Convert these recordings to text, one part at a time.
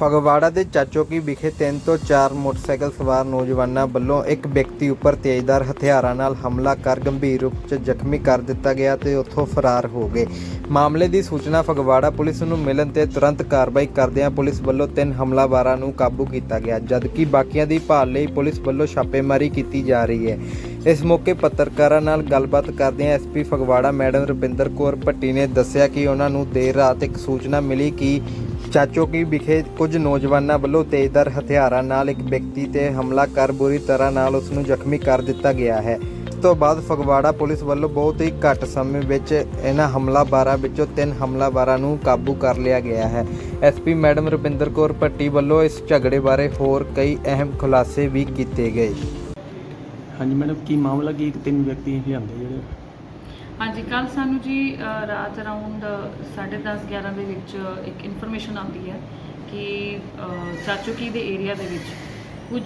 ਫਗਵਾੜਾ ਦੇ ਚਾਚੋਕੀ ਵਿਖੇ ਤਿੰਨ ਤੋਂ ਚਾਰ ਮੋਟਰਸਾਈਕਲ ਸਵਾਰ ਨੌਜਵਾਨਾਂ ਵੱਲੋਂ ਇੱਕ ਵਿਅਕਤੀ ਉੱਪਰ ਤੇਜ਼ਧਾਰ ਹਥਿਆਰਾਂ ਨਾਲ ਹਮਲਾ ਕਰ ਗੰਭੀਰ ਰੂਪ 'ਚ ਜ਼ਖਮੀ ਕਰ ਦਿੱਤਾ ਗਿਆ ਤੇ ਉੱਥੋਂ ਫਰਾਰ ਹੋ ਗਏ। ਮਾਮਲੇ ਦੀ ਸੂਚਨਾ ਫਗਵਾੜਾ ਪੁਲਿਸ ਨੂੰ ਮਿਲਣ ਤੇ ਤੁਰੰਤ ਕਾਰਵਾਈ ਕਰਦਿਆਂ ਪੁਲਿਸ ਵੱਲੋਂ ਤਿੰਨ ਹਮਲਾਵਰਾਂ ਨੂੰ ਕਾਬੂ ਕੀਤਾ ਗਿਆ, ਜਦਕਿ ਬਾਕੀਆਂ ਦੀ ਭਾਲ ਲਈ ਪੁਲਿਸ ਵੱਲੋਂ ਛਾਪੇਮਾਰੀ ਕੀਤੀ ਜਾ ਰਹੀ ਹੈ। ਇਸ ਮੌਕੇ ਪੱਤਰਕਾਰਾਂ ਨਾਲ ਗੱਲਬਾਤ ਕਰਦਿਆਂ ਐਸਪੀ ਫਗਵਾੜਾ ਮੈਡਮ ਰਵਿੰਦਰ ਕੌਰ ਭੱਟੀ ਨੇ ਦੱਸਿਆ ਕਿ ਉਹਨਾਂ ਨੂੰ ਦੇਰ ਰਾਤ ਇੱਕ ਸੂਚਨਾ ਮਿਲੀ ਕਿ ਚਾਚੋਕੀ ਵਿਖੇ ਕੁਝ ਨੌਜਵਾਨਾਂ ਵੱਲੋਂ ਤੇਜ਼ਧਾਰ ਹਥਿਆਰਾਂ ਨਾਲ ਇੱਕ ਵਿਅਕਤੀ ਤੇ ਹਮਲਾ ਕਰ ਬੁਰੀ ਤਰ੍ਹਾਂ ਨਾਲ ਉਸ ਨੂੰ ਜ਼ਖਮੀ ਕਰ ਦਿੱਤਾ ਗਿਆ ਹੈ। ਇਸ ਤੋਂ ਬਾਅਦ ਫਗਵਾੜਾ ਪੁਲਿਸ ਵੱਲੋਂ ਬਹੁਤ ਹੀ ਘੱਟ ਸਮੇਂ ਵਿੱਚ ਇਹਨਾਂ ਹਮਲਾਵਾਰਾਂ ਵਿੱਚੋਂ ਤਿੰਨ ਹਮਲਾਵਰਾਂ ਨੂੰ ਕਾਬੂ ਕਰ ਲਿਆ ਗਿਆ ਹੈ। ਐਸਪੀ ਮੈਡਮ ਰੁਪਿੰਦਰ ਕੌਰ ਭੱਟੀ ਵੱਲੋਂ ਇਸ ਝਗੜੇ ਬਾਰੇ ਹੋਰ ਕਈ ਅਹਿਮ ਖੁਲਾਸੇ ਵੀ ਕੀਤੇ ਗਏ। ਹਾਂਜੀ ਮੈਡਮ, ਕੀ ਮਾਮਲਾ ਕੀ ਤਿੰਨ ਵਿਅਕਤੀ ਲਿਆਂਦੇ ਜਿਹੜੇ ਹਾਂਜੀ ਕੱਲ ਸਾਨੂੰ ਜੀ ਰਾਤ ਅਰਾਊਂਡ 10:30 11 ਦੇ ਵਿੱਚ ਇੱਕ ਇਨਫੋਰਮੇਸ਼ਨ ਆਉਂਦੀ ਹੈ ਕਿ ਅ, ਚਾਚੋਕੀ ਦੇ ਏਰੀਆ ਦੇ ਵਿੱਚ ਕੁਝ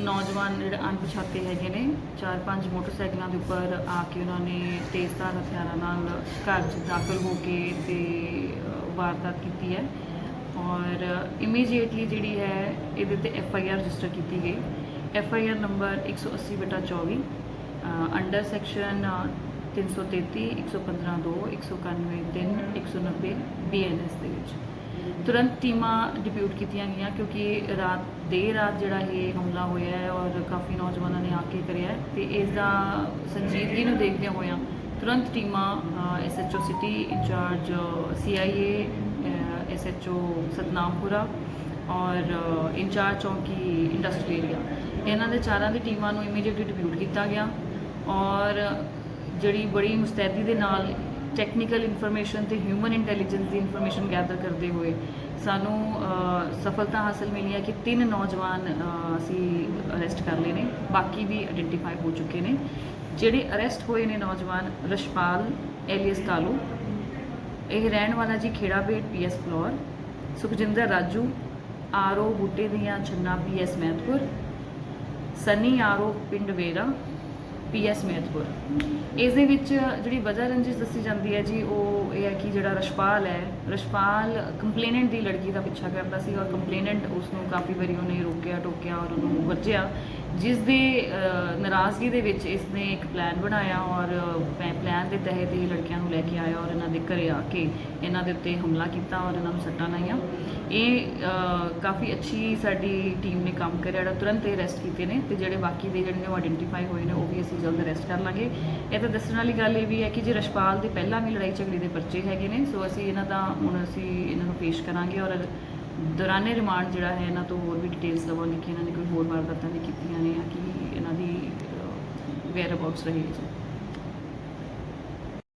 ਨੌਜਵਾਨ ਜਿਹੜੇ ਅਣਪਛਾਤੇ ਹੈਗੇ ਨੇ ਚਾਰ ਪੰਜ ਮੋਟਰਸਾਈਕਲਾਂ ਦੇ ਉੱਪਰ ਆ ਕੇ ਉਹਨਾਂ ਨੇ ਤੇਜ਼ਧਾਰ ਹਥਿਆਰਾਂ ਨਾਲ ਘਰ 'ਚ ਦਾਖਲ ਹੋ ਕੇ ਤੇ ਵਾਰਦਾਤ ਕੀਤੀ ਹੈ ਔਰ ਇਮੀਡੀਏਟਲੀ ਜਿਹੜੀ ਹੈ ਇਹਦੇ ਤੇ ਐਫ ਆਈ ਆਰ ਰਜਿਸਟਰ ਕੀਤੀ ਗਈ। ਐਫ ਆਈ ਆਰ ਨੰਬਰ 180 ਬਟਾ 24 ਅੰਡਰ ਸੈਕਸ਼ਨ 333 115 2 191 3 190 ਬੀਐਨਐਸ ਦੇ ਵਿੱਚ। ਤੁਰੰਤ ਟੀਮਾਂ ਡਿਪਿਊਟ ਕੀਤੀਆਂ ਗਈਆਂ ਕਿਉਂਕਿ ਰਾਤ, ਦੇਰ ਰਾਤ ਜਿਹੜਾ ਇਹ ਹਮਲਾ ਹੋਇਆ ਹੈ ਔਰ ਕਾਫੀ ਨੌਜਵਾਨਾਂ ਨੇ ਆ ਕੇ ਕਰਿਆ ਹੈ ਤੇ ਇਸ ਦਾ ਸੰਜੀਦਗੀ ਨੂੰ ਦੇਖਦਿਆਂ ਹੋਇਆਂ ਤੁਰੰਤ ਟੀਮਾਂ SHO city incharge CIA SHO Satnampura ਔਰ ਇੰਚਾਰਜ ਚੌਂਕੀ ਇੰਡਸਟਰੀ ਏਰੀਆ ਇਹਨਾਂ ਦੇ ਚਾਰਾਂ ਦੀ ਟੀਮਾਂ ਨੂੰ ਇਮੀਡੀਏਟਲੀ ਡਿਪਿਊਟ ਕੀਤਾ ਗਿਆ ਔਰ ਜਿਹੜੀ ਬੜੀ ਮੁਸਤੈਦੀ ਦੇ ਨਾਲ ਟੈਕਨੀਕਲ ਇਨਫੋਰਮੇਸ਼ਨ ਤੇ ਹਿਊਮਨ ਇੰਟੈਲੀਜੈਂਸ ਦੀ ਇਨਫੋਰਮੇਸ਼ਨ ਗੈਦਰ ਕਰਦੇ ਹੋਏ ਸਾਨੂੰ ਸਫਲਤਾ ਹਾਸਲ ਮਿਲੀ ਹੈ ਕਿ ਤਿੰਨ ਨੌਜਵਾਨ ਅਸੀਂ ਅਰੈਸਟ ਕਰ ਲਏ ਨੇ, ਬਾਕੀ ਵੀ ਆਇਡੈਂਟੀਫਾਈ ਹੋ ਚੁੱਕੇ ਨੇ। ਜਿਹੜੇ ਅਰੈਸਟ ਹੋਏ ਨੇ ਨੌਜਵਾਨ, ਰਸ਼ਪਾਲ ਐਲੀਅਸ ਕਾਲੂ, ਇਹ ਰਹਿਣ ਵਾਲਾ ਜੀ ਖੇੜਾ ਬੇਟ ਪੀਐਸ ਫਲੋਰ, ਸੁਖਜਿੰਦਰ ਰਾਜੂ, ਆਰਓ ਬੂਟੇ ਦੀਆਂ ਛੰਨਾ ਪੀਐਸ ਮਹਿਤਪੁਰ, ਸਨੀ ਆਰਓ ਪਿੰਡ ਵੇਰਾ ਪੀਐਸ ਮਹਿਤਪੁਰ ਇਸ ਦੇ ਵਿੱਚ ਜਿਹੜੀ ਵਜ੍ਹਾ ਰੰਜਿਸ਼ ਦੱਸੀ ਜਾਂਦੀ ਹੈ ਜੀ, ਉਹ ਇਹ ਹੈ ਕਿ ਜਿਹੜਾ ਰਸ਼ਪਾਲ ਹੈ, ਰਸ਼ਪਾਲ ਕੰਪਲੇਨੈਂਟ ਦੀ ਲੜਕੀ ਦਾ ਪਿੱਛਾ ਕਰਦਾ ਸੀ ਔਰ ਕੰਪਲੇਨੈਂਟ ਉਸ ਨੂੰ ਕਾਫੀ ਵਾਰੀ ਉਹਨੇ ਰੋਕਿਆ, ਟੋਕਿਆ ਔਰ ਉਹਨੂੰ ਵੱਜਿਆ। ਜਿਸ ਦੇ ਨਾਰਾਜ਼ਗੀ ਦੇ ਵਿੱਚ ਇਸ ਨੇ ਇੱਕ ਪਲਾਨ ਬਣਾਇਆ ਔਰ ਪਲਾਨ ਦੇ ਤਹਿਤ ਇਹ ਲੜਕਿਆਂ ਨੂੰ ਲੈ ਕੇ ਆਇਆ ਔਰ ਇਹਨਾਂ ਦੇ ਘਰੇ ਆ ਕੇ ਇਹਨਾਂ ਦੇ ਉੱਤੇ ਹਮਲਾ ਕੀਤਾ ਔਰ ਇਹਨਾਂ ਨੂੰ ਸੱਟਾਂ ਲਾਈਆਂ। ਇਹ ਕਾਫੀ ਅੱਛੀ ਸਾਡੀ ਟੀਮ ਨੇ ਕੰਮ ਕਰਿਆ ਜਿਹੜਾ ਤੁਰੰਤ ਇਹ ਅਰੈਸਟ ਕੀਤੇ ਨੇ ਤੇ ਜਿਹੜੇ ਬਾਕੀ ਦੇ ਜਿਹੜੇ ਨੇ ਉਹ ਆਇਡੈਂਟੀਫਾਈ ਹੋਏ ਨੇ, ਉਹ ਵੀ ਅਸੀਂ ਜਲਦ ਅਰੈਸਟ ਕਰ ਲਾਂਗੇ। ਇਹ ਤਾਂ ਦੱਸਣ ਵਾਲੀ ਗੱਲ ਇਹ ਵੀ ਹੈ ਕਿ ਜੇ ਰਸ਼ਪਾਲ ਦੇ ਪਹਿਲਾਂ ਵੀ ਲੜਾਈ ਝਗੜੇ ਦੇ ਪਰਚੇ ਹੈਗੇ ਨੇ, ਸੋ ਅਸੀਂ ਇਹਨਾਂ ਦਾ, ਹੁਣ ਅਸੀਂ ਇਹਨਾਂ ਨੂੰ ਪੇਸ਼ ਕਰਾਂਗੇ ਔਰ ਦੌਰਾਨੇ ਰਿਮਾਂਡ ਜਿਹੜਾ ਹੈ, ਇਹਨਾਂ ਤੋਂ ਹੋਰ ਵੀ ਡਿਟੇਲਸ ਲਵਾਂਗੇ ਕਿ ਇਹਨਾਂ ਨੇ ਕੋਈ ਹੋਰ ਵਾਰਦਾਤਾਂ ਵੀ ਕੀਤੀਆਂ ਨੇ ਜਾਂ ਕਿ ਇਹਨਾਂ ਦੀ ਵੇਅਰ ਅਬਾਊਟਸ ਰਹੀ ਹੈ ਜੀ